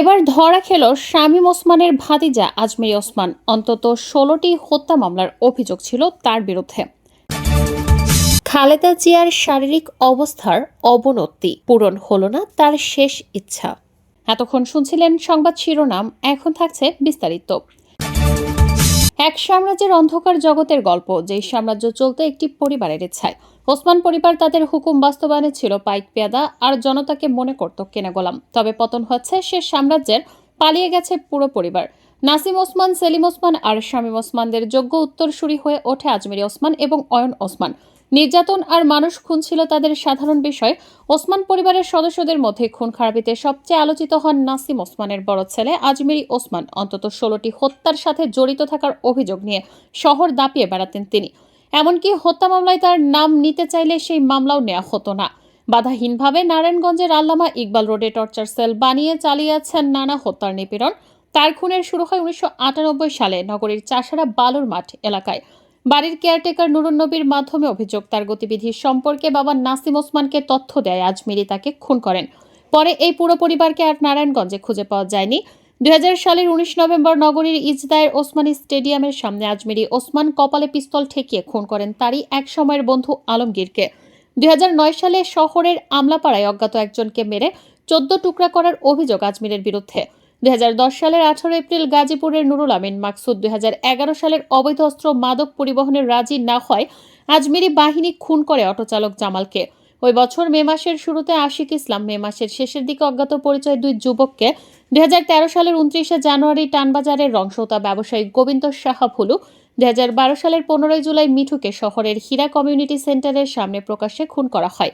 এবার ধরা খেল শামীম ওসমানের ভাতিজা আজমেরি ওসমান। অন্তত ষোলোটি হত্যা মামলার অভিযোগ ছিল তার বিরুদ্ধে। খালেদা জিয়ার শারীরিক অবস্থার অবনতি পূরণ হল না তার শেষ ইচ্ছা। এতক্ষণ শুনছিলেন সংবাদ শিরোনাম, এখন থাকছে বিস্তারিত। এক সাম্রাজ্যের অন্ধকার জগতের গল্প, যেই সাম্রাজ্য চলতে একটি পরিবারের ইচ্ছায়। ওসমান পরিবার তাদের হুকুম বাস্তবায়নে ছিল পাইক পেয়াদা আর জনতাকে মনে করত কেনা গোলাম। তবে পতন হচ্ছে সে সাম্রাজ্যের পালিয়ে গেছে পুরো পরিবার। নাসিম ওসমান, সেলিম ওসমান আর শামীম ওসমানদের যোগ্য উত্তরসূরি হয়ে ওঠে আজমিরি ওসমান এবং অয়ন ওসমান। নির্যাতন আর মানুষ খুন ছিল তাদের সাধারণ বিষয়। ওসমান পরিবারের সদস্যদের মধ্যে খুন খারাপিতে সবচেয়ে আলোচিত হন নাসিম ওসমানের বড় ছেলে আজমিরি ওসমান। অন্তত ষোলোটি হত্যার সাথে জড়িত থাকার অভিযোগ নিয়ে শহর দাপিয়ে বেড়াতেন তিনি। এমনকি হত্যা মামলায় তার নাম নিতে চাইলে সেই মামলাও নেওয়া হতো না। বাধাহীনভাবে নারায়ণগঞ্জের আল্লামা ইকবাল রোডে টর্চার সেল বানিয়ে চালিয়েছেন নানা হত্যার নিপীড়ন। তার খুনের শুরু হয় উনিশশো আটানব্বই সালে নগরীর চাষারা বালুর মাঠ এলাকায়। বাড়ির কেয়ারটেকার নুরুন নবীর মাধ্যমে অভিযোগ, তার গতিবিধি সম্পর্কে বাবা নাসিম ওসমানকে তথ্য দেয়। আজমিরি তাকে খুন করেন। পরে এই পুরো পরিবারকে আর নারায়ণগঞ্জে খুঁজে পাওয়া যায়নি। দু হাজার সালের উনিশ নভেম্বর নগরীর ইজদায়ের ওসমানী স্টেডিয়ামের সামনে আজমিরি ওসমান কপালে পিস্তল ঠেকিয়ে খুন করেন তারই এক সময়ের বন্ধু আলমগীরকে। দুই হাজার নয় সালে শহরের আমলাপাড়ায় অজ্ঞাত একজনকে মেরে চোদ্দ টুকরা করার অভিযোগ আজমিরের বিরুদ্ধে। দুই হাজার দশ সালের আঠারো এপ্রিল গাজীপুরের নুরুল আমিন মাকসুদ দু হাজার এগারো সালের অবৈধ অস্ত্র মাদক পরিবহনের রাজি না হয় আজমিরি বাহিনী খুন করে অটোচালক জামালকে। ওই বছর মে মাসের শুরুতে আশিক ইসলাম মে মাসের শেষের দিকে অজ্ঞাত পরিচয় দুই যুবককে দু হাজার তেরো সালের উনত্রিশে জানুয়ারি টানবাজারের রংসৌতা ব্যবসায়ী গোবিন্দ সাহা ফুলু দুই সালের পনেরোই জুলাই মিঠুকে শহরের হীরা কমিউনিটি সেন্টারের সামনে প্রকাশ্যে খুন করা হয়।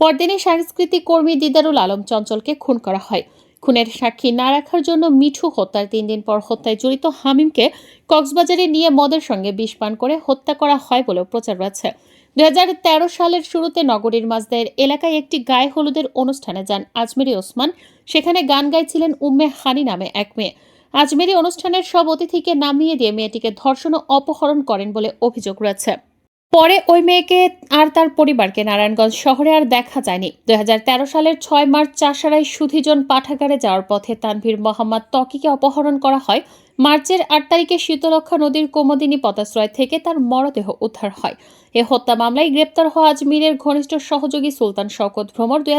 পরদিনে সাংস্কৃতিক কর্মী দিদারুল আলম চঞ্চলকে খুন করা হয়। খুনের সাক্ষী না রাখার জন্য মিঠু হত্যার তিন দিন পর হত্যায় জড়িত হামিমকে কক্সবাজারে নিয়ে মদের সঙ্গে বিষ পান করে হত্যা করা হয় বলেও প্রচার রয়েছে দুই হাজার তেরো সালের শুরুতে নগরীর মাজদায়ের এলাকায় একটি গায়ে হলুদের অনুষ্ঠানে যান আজমেরি ওসমান। সেখানে গান গাইছিলেন উম্মে হানি নামে এক মেয়ে। আজমেরি অনুষ্ঠানের সব অতিথিকে নামিয়ে দিয়ে মেয়েটিকে ধর্ষণ অপহরণ করেন বলে অভিযোগ রয়েছে। পরে ওই মেয়েকে আর তার পরিবারকে নারায়ণগঞ্জ শহরে আর দেখা যায়নি। দুই সালের ছয় মার্চ চাষারায় সুধিজন পাঠাগারে যাওয়ার পথে তানভীর মোহাম্মদ তকিকে অপহরণ করা হয়। মার্চের আট তারিখে শীতলক্ষা নদীর কোমদিনী পতাশ্রয় থেকে তার মরদেহ উদ্ধার হয়। এ হত্যা মামলায় গ্রেপ্তার হওয়া আজমিরের ঘনিষ্ঠ সহযোগী সুলতান শওকত ভ্রমর দুই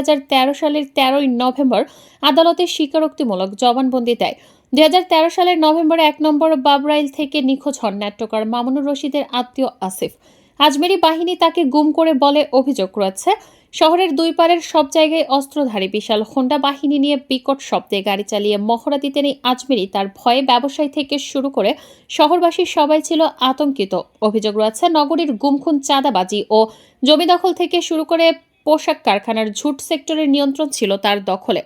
সালের তেরোই নভেম্বর আদালতে স্বীকারোক্তিমূলক জবানবন্দি দেয়। দুই হাজার তেরো সালের নভেম্বরে এক নম্বর বাবরাইল থেকে নিখোঁজ হন নাট্যকার মামুনুর রশিদের আত্মীয় আসিফ। আজমেরি বাহিনী তাকে গুম করে বলে অভিযোগ রয়েছে। শহরের দুই পারের সব জায়গায় অস্ত্রধারী বিশাল হোন্ডা বাহিনী নিয়ে বিকট শব্দে গাড়ি চালিয়ে মহড়া দিতেন এই আজমেরি। তার ভয়ে ব্যবসায়ী থেকে শুরু করে শহরবাসী সবাই ছিল আতঙ্কিত। অভিযোগ রয়েছে, নগরীর গুমখুন চাঁদাবাজি ও জমি দখল থেকে শুরু করে পোশাক কারখানার ঝুট সেক্টরের নিয়ন্ত্রণ ছিল তার দখলে।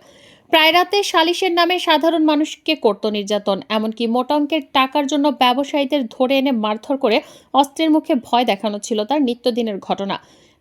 প্রায় রাতে সালিশের নামে সাধারণ মানুষকে করত নির্যাতন, এমনকি মোটা অঙ্কের টাকার জন্য ব্যবসায়ীদের ধরে এনে মারধর করে অস্ত্রের মুখে ভয় দেখানো ছিল তার নিত্যদিনের ঘটনা।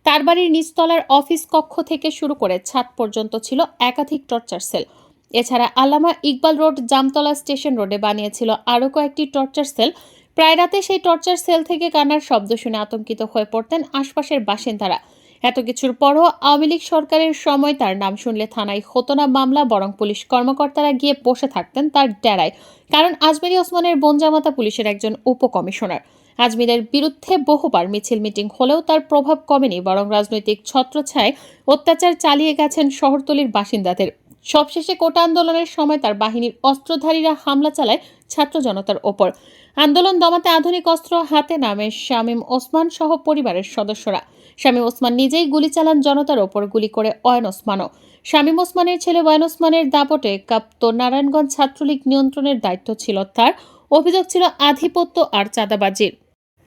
তার বাড়ির নিচতলার অফিস কক্ষ থেকে শুরু করে ছাদ পর্যন্ত ছিল একাধিক টর্চার সেল। এছাড়া আল্লামা ইকবাল রোড, জামতলা স্টেশন রোডে বানিয়েছিল আরও কয়েকটি টর্চার সেল। প্রায় রাতে সেই টর্চার সেল থেকে কান্নার শব্দ শুনে আতঙ্কিত হয়ে পড়তেন আশপাশের বাসিন্দারা। এত কিছুর পরও আওয়ামী লীগ সরকারের সময় তার নাম শুনলে থানায় হতো না মামলা, বরং পুলিশ কর্মকর্তারা গিয়ে বসে থাকতেন তার ডেরায়, কারণ আজমেরি ওসমানের বনজামাতা পুলিশের একজন উপকমিশনার। আজমিরের বিরুদ্ধে বহুবার মিছিল মিটিং হলেও তার প্রভাব কমেনি, বরং রাজনৈতিক ছত্রছায় অত্যাচার চালিয়ে গেছেন শহরতলির বাসিন্দাদের। সবশেষে কোটা আন্দোলনের সময় তার বাহিনীর অস্ত্রধারীরা হামলা চালায় ছাত্র জনতার ওপর। আন্দোলন দমাতে আধুনিক অস্ত্র হাতে নামে শামীম ওসমান সহ পরিবারের সদস্যরা। শামীম ওসমান নিজেই গুলি চালান জনতার ওপর গুলি করে অয়ন ওসমানও। শামীম ওসমানের ছেলে ওয়ান ওসমানের দাপটে কাপ্ত নারায়ণগঞ্জ ছাত্রলীগ নিয়ন্ত্রণের দায়িত্ব ছিল তার। অভিযোগ ছিল আধিপত্য আর চাঁদাবাজির।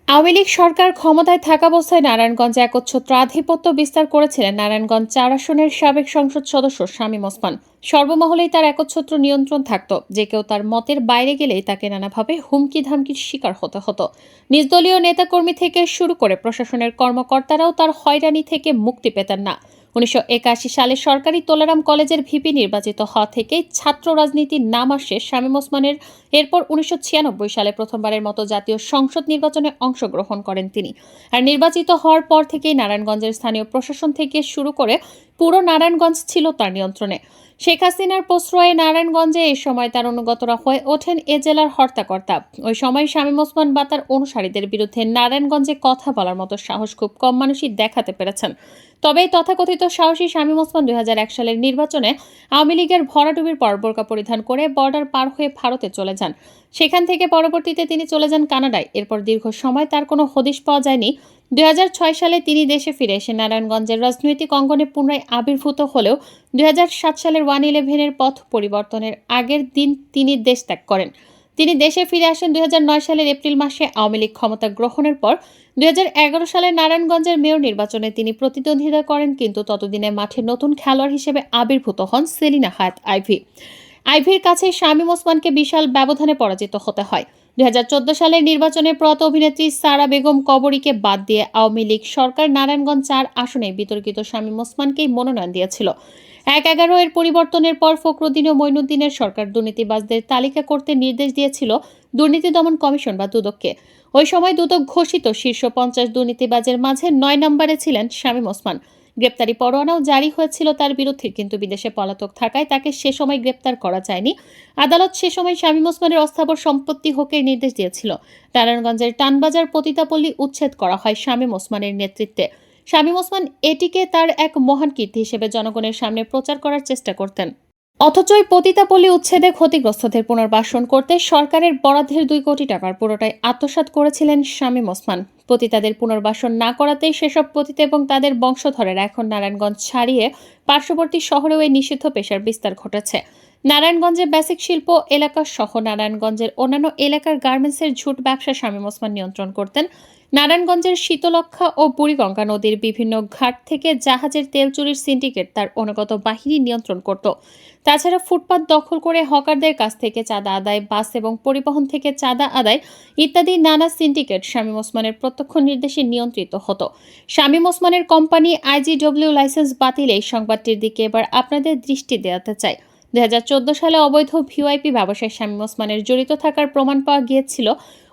আওয়ামী লীগ সরকার ক্ষমতায় থাকা অবস্থায় নারায়ণগঞ্জে একচ্ছত্র আধিপত্য বিস্তার করেছিলেন নারায়ণগঞ্জ চার আসনের সাবেক সংসদ সদস্য শামীম ওসমান। সর্বমহলেই তার একচ্ছত্র নিয়ন্ত্রণ থাকত, যে কেউ তার মতের বাইরে গেলেই তাকে নানাভাবে হুমকি ধামকির শিকার হতে হতো। নিজদলীয় নেতাকর্মী থেকে শুরু করে প্রশাসনের কর্মকর্তারাও তার হয়রানি থেকে মুক্তি পেতেন না। উনিশশো সালে সরকারি তোলারাম কলেজের ভিপি নির্বাচিত হওয়া থেকেই ছাত্র রাজনীতির নাম আসে শামীম ওসমানের। এরপর উনিশশো ছিয়ানব্বই সালে প্রথমবারের মতো জাতীয় সংসদ নির্বাচনে অংশগ্রহণ করেন তিনি। আর নির্বাচিত হওয়ার পর থেকেই নারায়ণগঞ্জের স্থানীয় প্রশাসন থেকে শুরু করে পুরো নারায়ণগঞ্জ ছিল তার নিয়ন্ত্রণে। শেখ হাসিনার প্রশ্রয়ে নারায়ণগঞ্জে এই সময় তার অনুগতরা হয়ে ওঠেন এ জেলার হর্তাকর্তা। ওই সময় শামীম ওসমান বা তার অনুসারীদের বিরুদ্ধে নারায়ণগঞ্জে কথা বলার মতো সাহস খুব কম মানুষই দেখাতে পেরেছেন। তবে এই তথাকথিত সাহসী শামীম ওসমান দুই হাজার এক সালের নির্বাচনে আওয়ামী লীগের ভরাডুবির পর বোরকা পরিধান করে বর্ডার পার হয়ে ভারতে চলে যান। সেখান থেকে পরবর্তীতে তিনি চলে যান কানাডায়। এরপর দীর্ঘ সময় তার কোনো হদিশ পাওয়া যায়নি। দুই সালে তিনি দেশে ফিরে এসে নারায়ণগঞ্জের রাজনৈতিক অঙ্গনে পুনরায় আবির্ভূত হলেও দুই সালের ওয়ান ইলেভেনের পথ পরিবর্তনের আগের দিন তিনি দেশ ত্যাগ করেন। তিনি দেশে ফিরে আসেন দুই হাজার নয় সালের এপ্রিল মাসে আওয়ামী লীগ ক্ষমতা গ্রহণের পর। দুই সালে নারায়ণগঞ্জের মেয়র নির্বাচনে তিনি প্রতিদ্বন্দ্বিতা করেন, কিন্তু ততদিনে মাঠে নতুন খেলোয়াড় হিসেবে আবির্ভূত হন সেলিনা হায়াত আইভি। আইভির কাছে শামীম ওসমানকে বিশাল ব্যবধানে পরাজিত হতে হয়। দুই সালের নির্বাচনে প্রত অভিনেত্রী সারা বেগম কবরীকে বাদ দিয়ে আওয়ামী লীগ সরকার নারায়ণগঞ্জ চার আসনে বিতর্কিত শামীম ওসমানকেই মনোনয়ন দিয়েছিল। এক এগারো এর পরিবর্তনের পর ফখরুদ্দিন ও মইনুদ্দিনের সরকার দুর্নীতিবাজদের তালিকা করতে নির্দেশ দিয়েছিল দুর্নীতি দমন কমিশন বা দুদককে। ওই সময় দুদক ঘোষিত শীর্ষ পঞ্চাশ দুর্নীতিবাজের মাঝে নয় নম্বরে ছিলেন শামীম ওসমান। গ্রেপ্তারি পরোয়ানাও জারি হয়েছিল তার বিরুদ্ধে, কিন্তু বিদেশে পলাতক থাকায় তাকে সে সময় গ্রেপ্তার করা যায়নি। আদালত সে সময় শামীম ওসমানের অস্থাবর সম্পত্তি হোকের নির্দেশ দিয়েছিল। নারায়ণগঞ্জের টানবাজার পতিতাপল্লী উচ্ছেদ করা হয় শামীম ওসমানের নেতৃত্বে। শামীম ওসমান এটিকে তার এক মহান কীর্তি হিসেবে জনগণের সামনে প্রচার করার চেষ্টা করতেন। অথচ এই পতিতাপল্লী উচ্ছেদে ক্ষতিগ্রস্তদের পুনর্বাসন করতে সরকারের বরাদ্দের দুই কোটি টাকার পুরোটাই আত্মসাত করেছিলেন শামীম ওসমান। পতিতাদের পুনর্বাসন না করাতেই সেসব পতিত এবং তাদের বংশধরেরা এখন নারায়ণগঞ্জ ছাড়িয়ে পার্শ্ববর্তী শহরেও এই নিষিদ্ধ পেশার বিস্তার ঘটেছে। নারায়ণগঞ্জে বেসিক শিল্প এলাকা সহ নারায়ণগঞ্জের অন্যান্য এলাকার গার্মেন্টসের ঝুট ব্যবসা শামীম ওসমান নিয়ন্ত্রণ করতেন। নারায়ণগঞ্জের শীতলক্ষা ও বুড়িগঙ্গা নদীর বিভিন্ন ঘাট থেকে জাহাজের তেল চুরির সিন্ডিকেট তার অনুগত বাহিনী নিয়ন্ত্রণ করত। তাছাড়া ফুটপাত দখল করে হকারদের কাছ থেকে চাঁদা আদায়, বাস এবং পরিবহন থেকে চাঁদা আদায় ইত্যাদি নানা সিন্ডিকেট শামীম ওসমানের প্রত্যক্ষ নির্দেশে নিয়ন্ত্রিত হতো। শামীম ওসমানের কোম্পানি আইজিডব্লিউ লাইসেন্স বাতিল এই সংবাদটির দিকে এবার আপনাদের দৃষ্টি দেওয়াতে চাই। দু হাজার চোদ্দ সালে অবৈধ ভিওআইপি ব্যবসায় শামীম ওসমানের জড়িত থাকার প্রমাণ পাওয়া গিয়েছিল।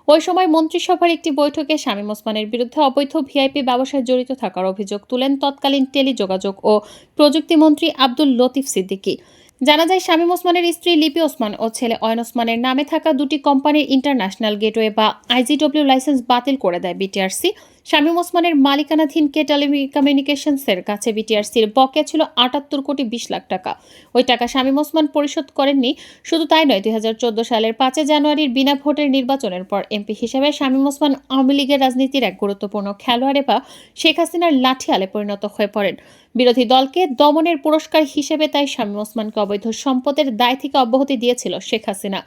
ওই সময় মন্ত্রিসভার একটি বৈঠকে শামীম ওসমানের বিরুদ্ধে অবৈধ ভিআইপি ব্যবসায় জড়িত থাকার অভিযোগ তুলেন তৎকালীন টেলিযোগাযোগ ও প্রযুক্তিমন্ত্রী আব্দুল লতিফ সিদ্দিকী। জানা যায়, শামীম ওসমানের স্ত্রী লিপি ওসমান ও ছেলে অয়ন ওসমানের নামে থাকা দুটি কোম্পানির ইন্টারন্যাশনাল গেটওয়ে বা আইজিডব্লিউ লাইসেন্স বাতিল করে দেয় বিটিআরসি। শামীম ওসমানের মালিকানাধীন কে টেলিকমিউনিকেশনসের কাছে বিটিআরসির বকেয়া ছিল আটাত্তর কোটি বিশ লাখ টাকা। ওই টাকা শামীম ওসমান পরিশোধ করেননি। শুধু তাই নয়, দুই সালের পাঁচই জানুয়ারির বিনা ভোটের নির্বাচনের পর এমপি হিসেবে শামীম ওসমান আওয়ামী লীগের রাজনীতির এক গুরুত্বপূর্ণ খেলোয়াড়ে বা শেখ হাসিনার লাঠিয়ালে পরিণত হয়ে পড়েন। বিরোধী দলকে দমনের পুরস্কার হিসেবে তাই শামীম ওসমানকে অবৈধ সম্পদের দায় থেকে অব্যাহতি দিয়েছিল শেখ হাসিনা।